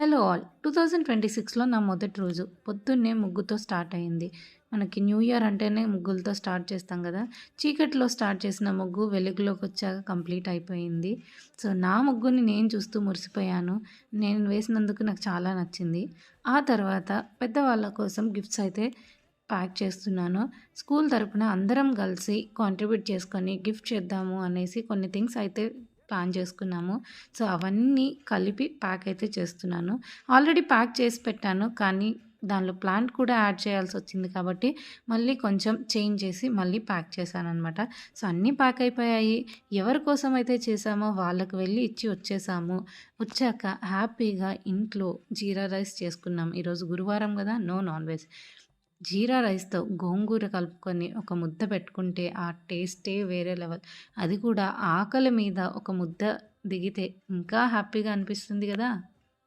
Hello all two thousand twenty సిక్స్లో నా మొదటి రోజు. పొద్దున్నే ముగ్గుతో స్టార్ట్ అయింది. మనకి న్యూ ఇయర్ అంటేనే ముగ్గులతో స్టార్ట్ చేస్తాం కదా. చీకట్లో స్టార్ట్ చేసిన ముగ్గు వెలుగులోకి వచ్చాక కంప్లీట్ అయిపోయింది. సో నా ముగ్గుని నేను చూస్తూ మురిసిపోయాను. నేను వేసినందుకు నాకు చాలా నచ్చింది. ఆ తర్వాత పెద్దవాళ్ళ కోసం గిఫ్ట్స్ అయితే ప్యాక్ చేస్తున్నాను. స్కూల్ తరపున అందరం కలిసి కాంట్రిబ్యూట్ చేసుకొని గిఫ్ట్ చేద్దాము అనేసి కొన్ని థింగ్స్ అయితే ప్లాన్ చేసుకున్నాము. సో అవన్నీ కలిపి ప్యాక్ అయితే చేస్తున్నాను. ఆల్రెడీ ప్యాక్ చేసి పెట్టాను. కానీ దానిలో ప్లాంట్ కూడా యాడ్ చేయాల్సి వచ్చింది కాబట్టి మళ్ళీ కొంచెం చేంజ్ చేసి మళ్ళీ ప్యాక్ చేశాను అనమాట సో అన్నీ ప్యాక్ అయిపోయాయి. ఎవరి కోసం అయితే చేసామో వాళ్ళకి వెళ్ళి ఇచ్చి వచ్చేసాము. వచ్చాక హ్యాపీగా ఇంట్లో జీరా రైస్ చేసుకున్నాం. ఈరోజు గురువారం కదా నో నాన్ వెజ్. జీరా రైస్తో గోంగూర కలుపుకొని ఒక ముద్ద పెట్టుకుంటే ఆ టేస్టే వేరే లెవెల్. అది కూడా ఆకలి మీద ఒక ముద్ద దిగితే ఇంకా హ్యాపీగా అనిపిస్తుంది కదా!